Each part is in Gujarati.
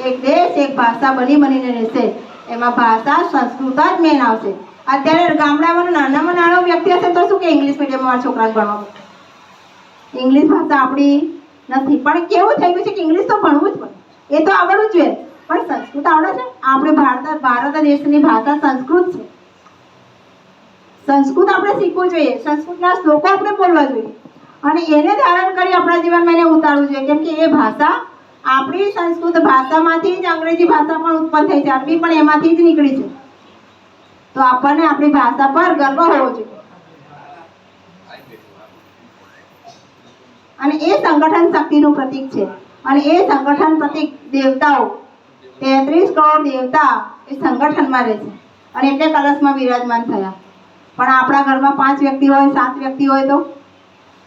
એક દેશ, એક ભાષા બની બનીને રહેશે. એમાં ભાષા, સંસ્કૃત જ મેન આવશે. અત્યારે ગામડામાં નાનામાં નાનો વ્યક્તિ હશે તો શું કે ઇંગ્લિશ મીડિયમમાં છોકરાને ભણવા ઇંગ્લિશ ભાષા આપણી નથી. પણ કેવું થઈ ગયું છે કે ઇંગ્લિશ તો ભણવું જ પડે. એ તો આવડવું જોઈએ. પણ સંસ્કૃત આવડે છે? આપણે ભારત ભારત દેશની ભાષા સંસ્કૃત છે. સંસ્કૃત આપણે શીખવું જોઈએ. સંસ્કૃતના શ્લોકો આપણે બોલવા જોઈએ. અને એને ધારણ કરી આપણા જીવનમાં એને ઉતારવું જોઈએ. કેમ કે એ ભાષા આપણી સંસ્કૃત ભાષામાંથી જ અંગ્રેજી ભાષા પણ ઉત્પન્ન થઈ છે. અરબી પણ એમાંથી જ નીકળી છે. તો આપણને આપણી ભાષા પર ગર્વ હોવો જોઈએ. અને એ સંગઠન શક્તિનું પ્રતીક છે. અને એ સંગઠન પ્રતીક દેવતાઓ, તેત્રીસ કરોડ દેવતા એ સંગઠનમાં રહે છે. અને એટલે કલશમાં વિરાજમાન થયા. પણ આપણા ઘરમાં પાંચ વ્યક્તિ હોય, સાત વ્યક્તિ હોય તો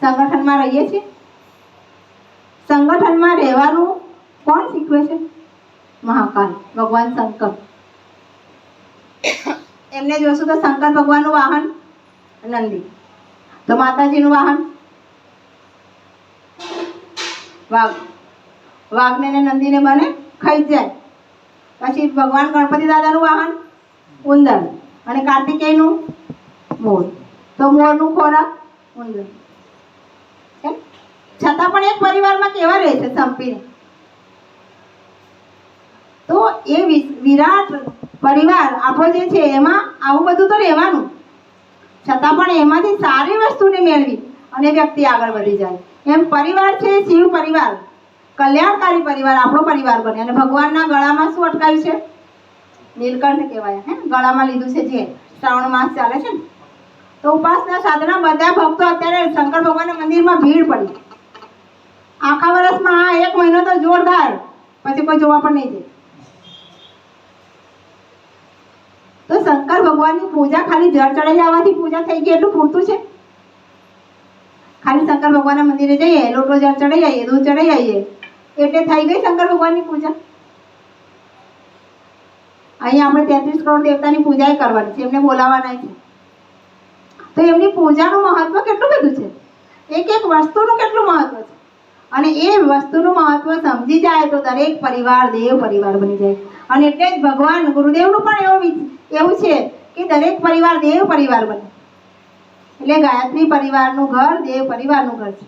સંગઠનમાં રહીએ છીએ. સંગઠનમાં રહેવાનું કોણ શીખવે છે? મહાકાલ, ભગવાન શંકર. એમને જોશું તો શંકર ભગવાનનું વાહન, નંદી. તો માતાજીનું વાહન? વાઘ. વાઘને ને નંદીને બને ખાઈ જાય. પછી ભગવાન ગણપતિ દાદાનું વાહન, ઉંદર. અને કાર્તિકેયનું મોર. તો મોરનું ખોરાક, ઉંદર. છતાં પણ એક પરિવારમાં કેવા રહે છે સંપીને? એ વિરાટ પરિવાર આપણો જે છે એમાં આવું બધું તો રહેવાનું. છતાં પણ એમાંથી સારી વસ્તુને મેળવી અને વ્યક્તિ આગળ વધી જાય. એમ પરિવાર છે, શિવ પરિવાર. કલ્યાણકારી પરિવાર, આપણો પરિવાર બને. અને ભગવાનના ગળામાં શું અટકાયું છે? નીલકંઠ કહેવાય, હે? ગળામાં લીધું છે જે. શ્રાવણ માસ ચાલે છે ને? તો ઉપાસના સાધના બધા ભક્તો અત્યારે શંકર ભગવાનના મંદિરમાં ભીડ પડી. આખા વર્ષમાં આ એક મહિનો તો જોરદાર. પછી કોઈ જોવા પણ નહીં જાય. શંકર ભગવાનની પૂજા ખાલી જળ ચડાઈ આવવાથી પૂજા થઈ ગઈ, એટલું પૂરતું છે? ખાલી શંકર ભગવાનના મંદિરે જઈએ લોટો જળ ચડાઈ આવીએ, દૂધ ચડાઈ આવીએ, એટલે થઈ ગઈ શંકર ભગવાનની પૂજા. અહીંયા આપણે તેત્રીસ કરોડ દેવતાની પૂજા કરવાની છે, એમને બોલાવવાના છે. તો એમની પૂજાનું મહત્વ કેટલું બધું છે? એક એક વસ્તુનું કેટલું મહત્વ છે? અને એ વસ્તુનું મહત્વ સમજી જાય તો દરેક પરિવાર, દેવ પરિવાર બની જાય. અને એટલે જ ભગવાન ગુરુદેવનું પણ એવું વિચ- એવું છે કે દરેક પરિવાર દેવ પરિવાર બને. એટલે ગાયત્રી પરિવારનું ઘર, દેવ પરિવારનું ઘર છે.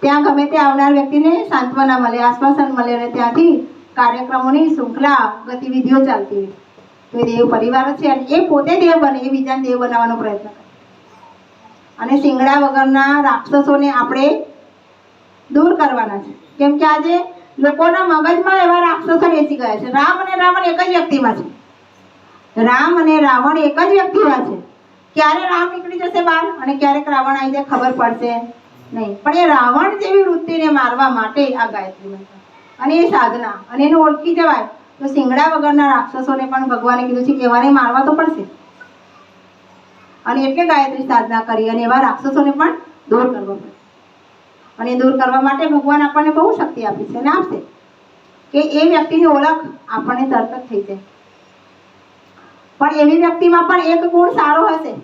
ત્યાં ગમે તે આવનાર વ્યક્તિને સાંત્વના મળે, આશ્વાસન મળે અને ત્યાંથી કાર્યક્રમોની શૃંખલા, ગતિવિધિઓ ચાલતી હોય તો દેવ પરિવાર છે અને એ પોતે દેવ બને, એ બીજાને દેવ બનાવવાનો પ્રયત્ન કરે. અને શિંગડા વગરના રાક્ષસોને આપણે દૂર કરવાના છે. કેમ કે આજે લોકોના મગજમાં એવા રાક્ષસો બેસી ગયા છે. રામ અને રાવણ એક જ વ્યક્તિમાં છે. રામ અને રાવણ એક જ વ્યક્તિમાં છે. ક્યારે રામ નીકળી જશે બહાર અને ક્યારેક રાવણ આવી જાય ખબર પડશે નહીં. પણ એ રાવણ જેવી વૃત્તિને મારવા માટે આ ગાયત્રી મંત્ર. અને એ સાધના. અને એને ઓળખી જવાય તો સિંગડા વગરના રાક્ષસોને પણ ભગવાને કીધું છે કે એવાને મારવા તો પડશે. અને એટલે ગાયત્રી સાધના કરી અને એવા રાક્ષસોને પણ દૂર કરવો પડે અને દૂર કરવા માટે ભગવાન આપણને બહુ શક્તિ આપી છે અને આપશે. કે એ વ્યક્તિની ઓળખ આપણને તરત જ થઈ જાય. પણ એવી વ્યક્તિમાં પણ એક ગુણ સારો હશે.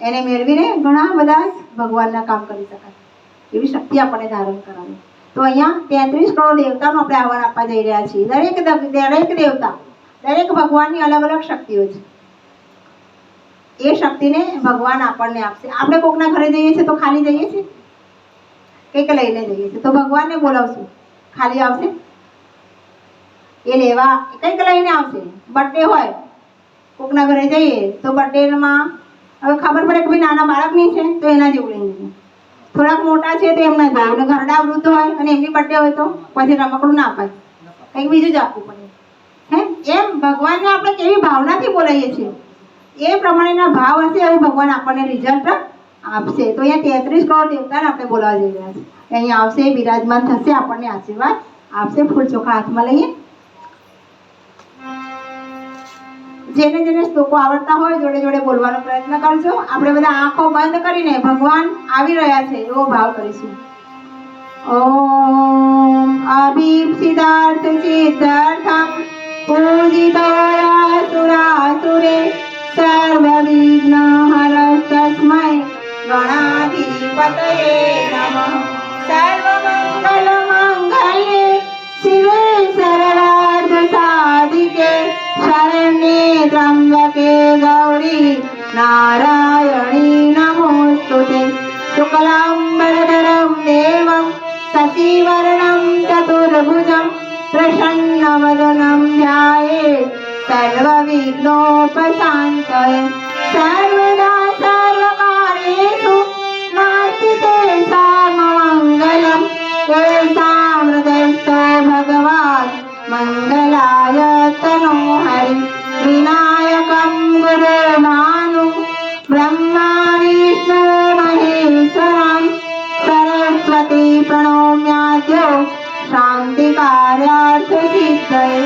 એને મેળવીને ઘણા બધા ભગવાનના કામ કરી શકાય. એવી શક્તિ આપણને ધારણ કરાવી તો અહીંયા તેત્રીસ કરોડ દેવતાનું આપણે આહવાન આપવા જઈ રહ્યા છીએ. દરેક દરેક દેવતા, દરેક ભગવાનની અલગ અલગ શક્તિઓ છે. એ શક્તિને ભગવાન આપણને આપશે. આપણે કોકના ઘરે જઈએ છીએ તો ખાલી જઈએ છીએ? કંઈક લઈને જઈએ છીએ. તો ભગવાનને બોલાવશું. ખાલી આવશે? એ લેવા કંઈક લઈને આવશે. બર્થડે હોય કોકના ઘરે જઈએ તો બર્થડેમાં, હવે ખબર પડે કે ભાઈ નાના બાળકની છે તો એના જેવું લઈને જઈએ. થોડાક મોટા છે તો એમના ભાવ અને ઘરડા વૃદ્ધ હોય અને એમની બર્થડે હોય તો પછી રમકડું ના અપાય. કંઈક બીજું જ આપવું પડે. હે? એમ ભગવાનને આપણે કેવી ભાવનાથી બોલાવીએ છીએ? એ પ્રમાણેના ભાવ હશે એવું ભગવાન આપણને રિઝલ્ટ આપશે. તો અહીંયા તેત્રીસ કરોડ દેવતાને આપણે બોલાવા જઈ રહ્યા છે અહીંયા આવશે, બિરાજમાન થશે, આપણને આશીર્વાદ આપશે. ફૂલ ચોખા હાથમાં લઈએ. જેને જેને શ્લોકો આવડતા હોય જોડે જોડે બોલવાનો પ્રયત્ન કરજો. આપણે બધા આંખો બંધ કરીને ભગવાન આવી રહ્યા છે એવો ભાવ કરીશું. ઓમ અભીપ્સિતાર્થ સિદ્ધાર્થમ પૂજિતોયાસુરાસુરે સર્વવિઘ્ન હરસ્તસ્મૈ ગણાધિપતયે નમઃ. સર્વમંગલ મંગલે શિવે त्र्यंबके गौरी नारायणी नमोस्तुते। शुक्लाम्बरधरं देवं शशिवर्णं चतुर्भुजं प्रसन्नवदनं ध्याये। सर्वविघ्नोपशान्तये। शान्तिकार्यार्थसिद्धये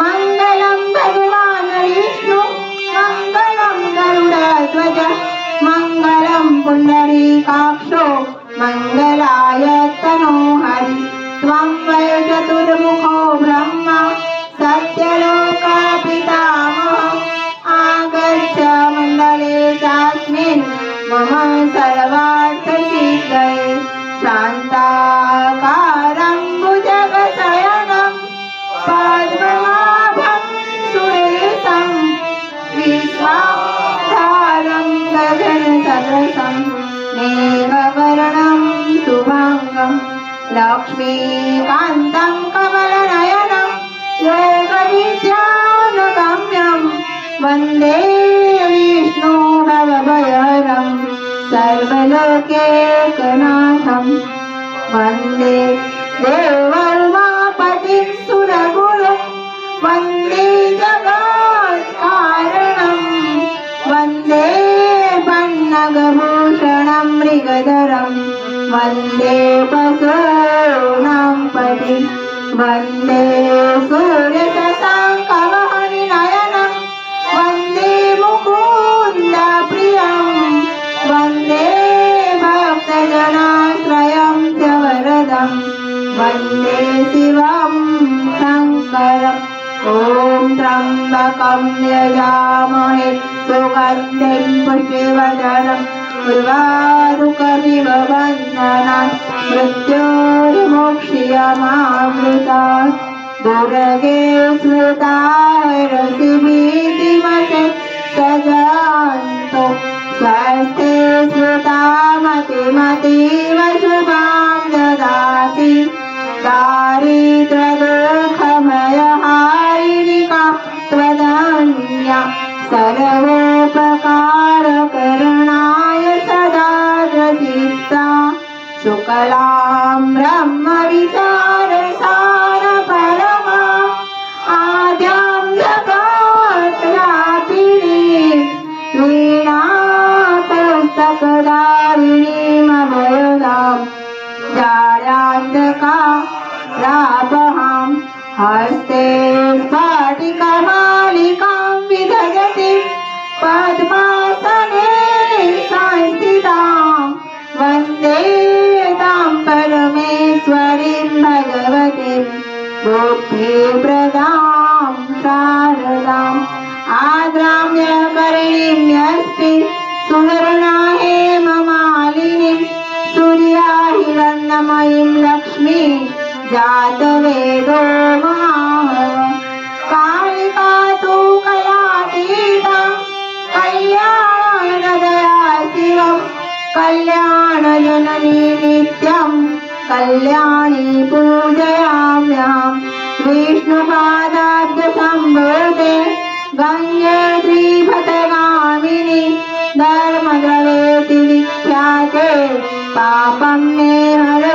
मङ्गलं भगवान् विष्णु मङ्गलं गरुडध्वज मङ्गलं पुण्डरीकाक्षो मङ्गलाय तनो हरि त्वं वै चतुर्मुखो ब्रह्मा सत्यलोकपितामह लक्ष्मीकान्तं कमलनयनं योगविद्यानुगम्यं वन्दे विष्णु भवभयहरं सर्वलोकेकनाथं वन्दे देवर्मापतिं सुरगुरुं वन्दे जगत्कारणं वन्दे पन्नगभूषणं मृगधरं वन्दे पशूनां पतिं वन्दे सूर्यशशाङ्कवहरिनयनं वन्दे मुकुन्दप्रियं वन्दे भक्तजनाश्रयं च वरदं वन्दे शिवं शङ्करम् ॐ त्र्यम्बकं यजामहे सुगन्धिं पुष्टिवर्धनं उर्वारुकमिव बन्धनान् मृत्योर्मोक्ष्यमामृतात् दुर्गे स्मृतारसिभीतिमते हस्ते स्फाटिकमालिकां विधजति पद्मासने संस्थितां वन्दे तां परमेश्वरीं भगवतीं बुद्धिप्रदां शारदाम् आद्राम्यकर्णीं यस्ति सुवर्णा हेममालिनीं सूर्या हिरण्यमयीं लक्ष्मी जातवेदो കല്യാണജനനി നിത്യം കല്യാണി പൂജയാമ്യാം വിഷ്ണുപാദാബ്ദ സംഭൂതെ ഗംഗേ ശ്രീഭതകാമിനി ധർമ്മഗ്രവേതി വിഖ്യാതെ. പാപം മേ ഹര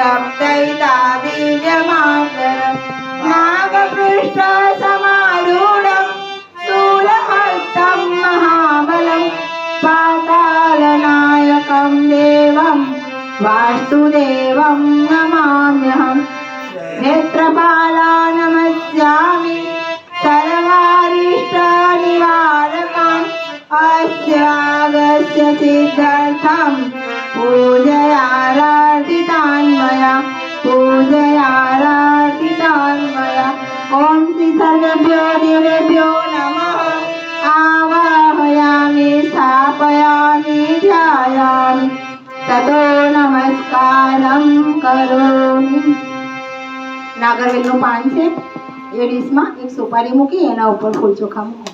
सप्तैता दिव्यमातरम् नागपृष्ठसमारूढम् शूलहस्तम् महाबलम् पातालनायकं देवं वास्तुदेवं नमाम्यहम् नेत्रपाला नमस्यामि सर्वारिष्टनिवारकम् अस्यागस्य सिद्धार्थम् पूजयाराधितान्मया पूजयाराधितान्मया ॐ श्री सर्वेभ्यो देवेभ्यो नमः आवाहयामि स्थापयामि ध्यायामि ततो નમસ્કારમ કરોમિ નાગરવેલનું પાન છે એ ડીશમાં એક સુપારી મૂકી એના ઉપર ફૂલ ચોખા મૂકો